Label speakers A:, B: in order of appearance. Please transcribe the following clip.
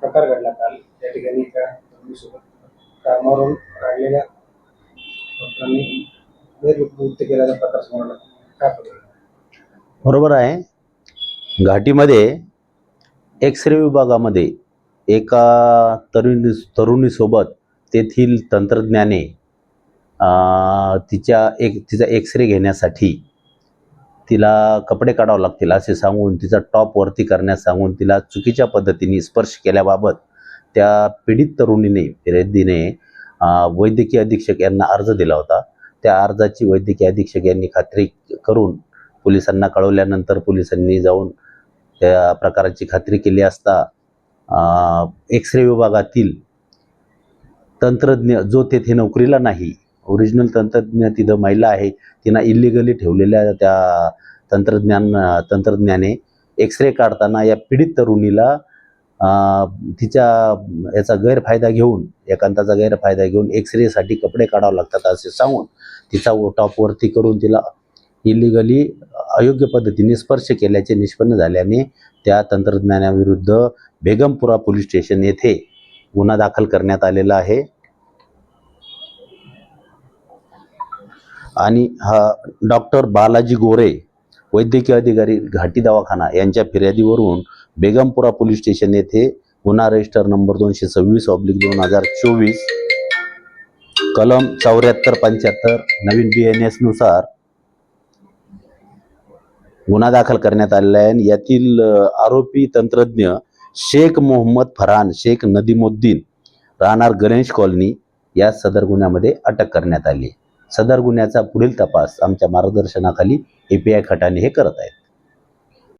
A: प्रकार घडला काल. त्या ठिकाणी एका तरुणीसोबत कामावरून काढलेल्या डॉक्टरांनी गैरवृत्त केल्याचा प्रकार समोर आला. काय
B: बरोबर आहे. घाटीमध्ये एक्स रे विभागामध्ये एका तरुणी तरुणीसोबत तेथील तंत्रज्ञाने तिच्या एक तिचा एक्सरे घेण्यासाठी तिला कपडे काढावं लागतील असे सांगून तिचा टॉप वरती करण्यास सांगून तिला चुकीच्या पद्धतीने स्पर्श केल्याबाबत त्या पीडित तरुणीने रेड्डीने वैद्यकीय अधीक्षक यांना अर्ज दिला होता. त्या अर्जाची वैद्यकीय अधीक्षक यांनी खात्री करून पोलिसांना कळवल्यानंतर पोलिसांनी जाऊन त्या प्रकाराची खात्री केली असता एक्स रे विभागातील तंत्रज्ञ जो तेथे नोकरीला नाही ओरिजिनल तंत्रज्ञ तिथं महिला आहे तिनं इलिगली ठेवलेल्या त्या तंत्रज्ञान तंत्रज्ञाने एक्सरे काढताना या पीडित तरुणीला तिच्या याचा गैरफायदा घेऊन एकांताचा गैरफायदा घेऊन एक्सरेसाठी कपडे काढावे लागतात असे सांगून तिचा टॉपवरती करून तिला इलिगली अयोग्य पद्धतीने स्पर्श केल्याचे निष्पन्न झाल्याने त्या तंत्रज्ञानाविरुद्ध बेगमपुरा पोलीस स्टेशन येथे गुन्हा दाखल करण्यात आलेला आहे. आणि हा डॉक्टर बालाजी गोरे वैद्यकीय अधिकारी घाटी दवाखाना यांच्या फिर्यादीवरून बेगमपुरा पोलीस स्टेशन येथे गुन्हा रजिस्टर नंबर दोनशे सव्वीस ऑब्लिक दोन हजार चोवीस कलम चौऱ्याहत्तर पंच्याहत्तर नवीन बी एन एसनुसार गुन्हा दाखल करण्यात आलेला आहे. आणि यातील आरोपी तंत्रज्ञ शेख मोहम्मद फरहान शेख नदीमुद्दीन राहणार गणेश कॉलनी या सदर गुन्ह्यामध्ये अटक करण्यात आली सदर गुन्ह्याचा पुढील तपास आमच्या मार्गदर्शनाखाली ए पी आय खटाने हे करत आहेत.